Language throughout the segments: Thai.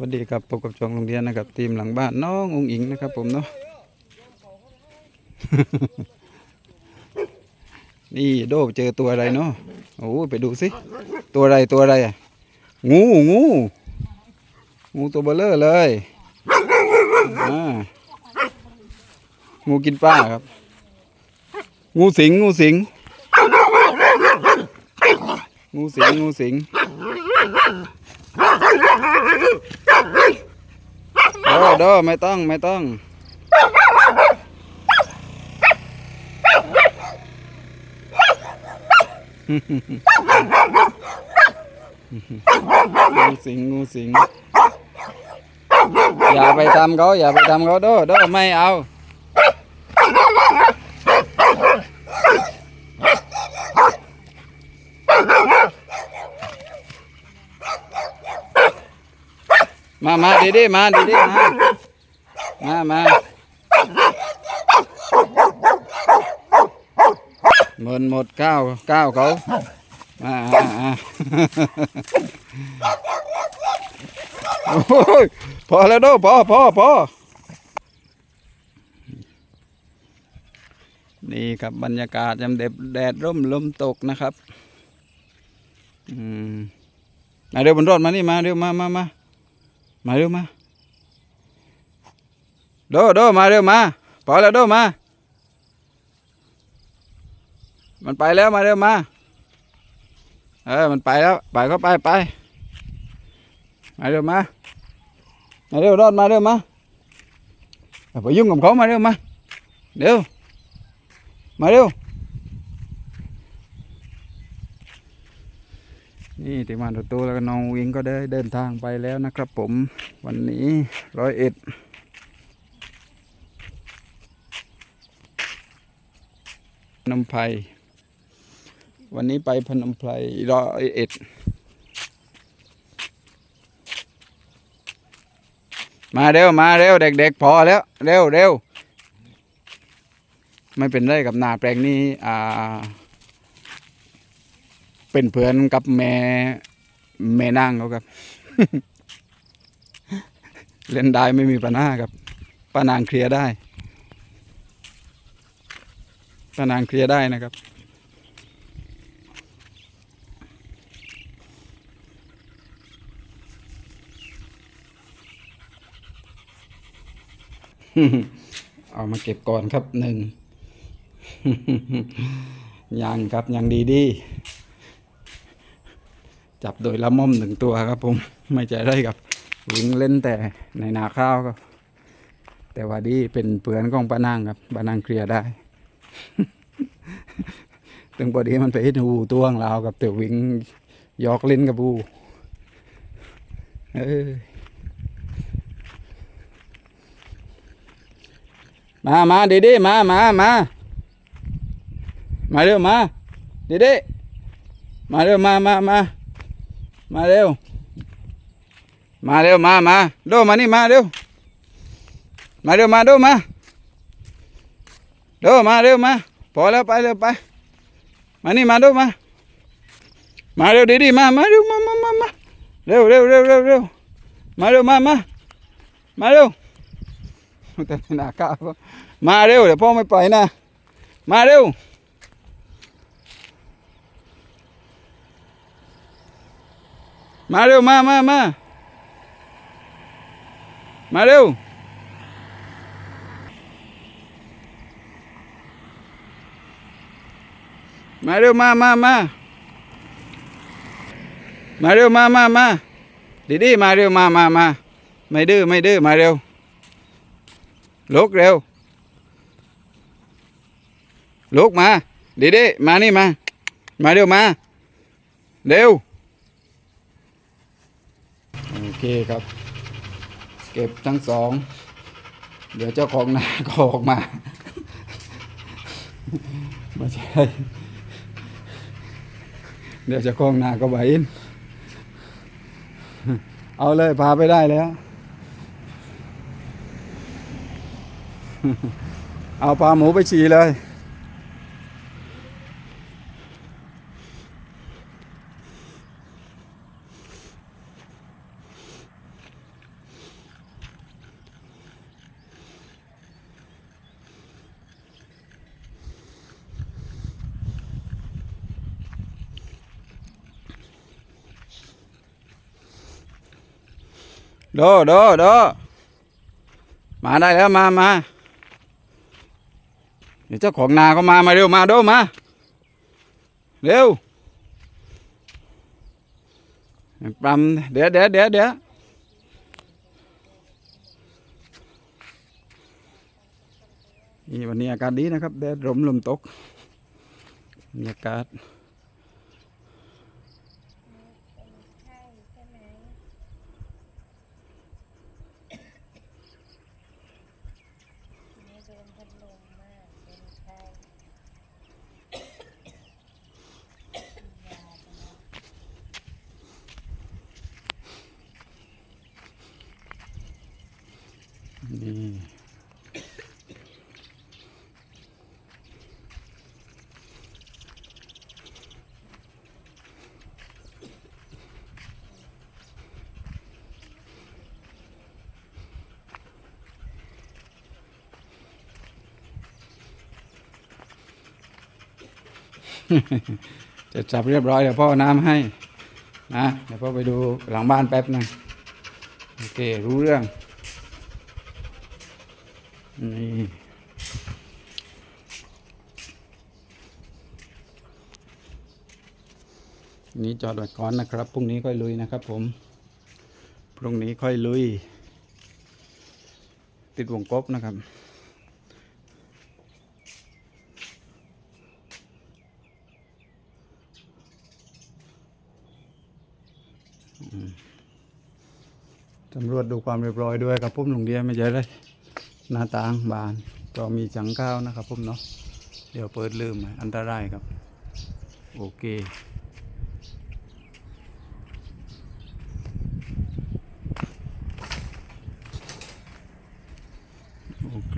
สวัสดีครับพบกับช่วงโรงเรียนนะครับทีมหลังบ้านน้ององอิงนะครับ ผมเนาะ นี่โดเจอตัวอะไรเนาะโอ้ไปดูสิตัวอะไรตัวอะไรอะงูงูงูตัวเบลเลอร์เลยงูกินปลาครับ งูสิงงูสิงงูสิงงูสิง เด้อไม่ต้องไม่ต้อง งูสิงงูสิง อย่าไปทำเขาอย่าไปทำเขาเดโดไม่เอา มามาดีดีมาดีดีมามามาหมดหมดก้าวก้าวเขามาอ่าอ่าโอ้ยพอแล้วโดพอพอพอนี่ครับบรรยากาศยามเด็บแดดร่มลมตกนะครับ อืมมาเร็วบนรถมานี่มาเร็วมามามา มาเร็วมาโดโดมาเร็วมาพอแล้วโดมา มันไปแล้วมาเร็วมา เออ มันไปแล้ว ไปก็ไปไป มาเร็วมา มาเร็วรอดมาเร็วมาอย่าไปยุ่งกับเขามาเร็วมา เร็ว มาเร็ว นี่ติมานตัวโตแล้วก็น้องวิงก็ได้เดินทางไปแล้วนะครับผมวันนี้ร้อยเอ็ดพนมไพรวันนี้ไปพนมไพรร้อยเอ็ดมาเร็วมาเร็วเด็กๆพอแล้วเร็วเร็วไม่เป็นไรกับนาแปลงนี้อ่า เป็นเพื่อนกับแม่แม่นางเขาครับ เล่นได้ไม่มีปัญหาครับป้านางเคลียร์ได้ป้านางเคลียร์ได้นะครับเอามาเก็บก่อนครับหนึ่งยังครับยังดีดี จับโดยละม่อมหนึ่งตัวครับผมไม่ใจได้ครับวิ่งเล่นแต่ในนาข้าวครับ แต่ว่าดีเป็นเปือนของป้านางครับป้านางเคลียร์ได้ ถึงพอดีมันไปเห็นหูตัวของเรากับเตียววิ่งยอกเล่นกับบูเออมามาดีดมามามามาเร็วมาดีดมาเร็วมามามา มาเร็ว มาเร็วมามาโดมานี่มาเร็ว มาเร็วมาโดมาโดมาเร็วมาพอแล้วไปเร็วไป มานี่มาโดมา มาเร็วดีดีมามาเร็วมามามามาเร็วเร็วเร็วเร็วเร็วมาเร็วมามามาเร็วแต่ไม่น่ากามาเร็วเดี๋ยวพ่อไม่ไปนะ มาเร็ว มาเร็วมามามามาเร็ว มาเร็วมามามามาเร็วมามามาดีดีมาเร็วมามามาไม่ดื้อไม่ดื้อมาเร็วลุกเร็วลุกมาดีดีมานี่มา มาเร็วมา เร็ว เคครับ เก็บทั้งสอง เดี๋ยวเจ้าของนาก็ออกมา ไม่ใช่ เดี๋ยวเจ้าของนาก็บาอิน เอาเลยพาไปได้แล้ว เอาปลาหมูไปฉี่เลย โดโดโดมาได้แล้วมามาเดี๋ยวเจ้าของนาก็มามาเร็วมาโดมาเร็วปรำเดี๋ยวเดี๋ยวเดี๋ยวเดี๋ยวนี่วันนี้อากาศดีนะครับแดดร่มลมตกบรรยากาศ นี่โดนพัดลมมากเป็นไข้ยาไปแล้ว นี่ เสร็จสับเรียบร้อยเดี๋ยวพ่อน้ำให้นะเดี๋ยวพ่อไปดูหลังบ้านแป๊บหนึงโอเครู้เรื่องนี่นี่จอดไว้ก่อนนะครับ พรุ่งนี้ค่อยลุยนะครับผม พรุ่งนี้ค่อยลุย ติดวงกบนะครับ ตำรวจดูความเรียบร้อยด้วยครับผมโรงเรียไม่ใช่เลยหน้าต่างบานก็มีจังก้าวนะครับผมเนาะเดี๋ยวเปิดลืมอันตรายครับ โอเคโอเค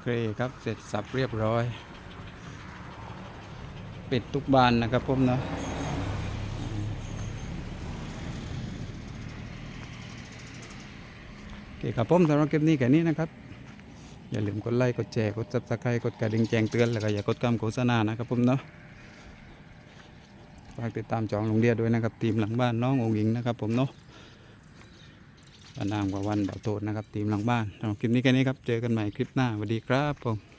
เคครับเสร็จสับเรียบร้อย ปิดทุกบานนะครับผมเนาะโอเคครับผมสำหรับคลิปนี้แค่นี้นะครับ อย่าลืมกดไลค์กดแชร์กดซับสไครต์กดกระดิ่งแจ้งเตือนแล้วก็อย่ากดคำโฆษณานะครับผมเนาะฝากติดตามจองโรงเรียนด้วยนะครับทีมหลังบ้านน้ององหญิงนะครับผมเนาะ วันนามกว่าวันเบาโทษนะครับทีมหลังบ้านสำหรับคลิปนี้แค่นี้ครับ เจอกันใหม่คลิปหน้าสวัสดีครับผม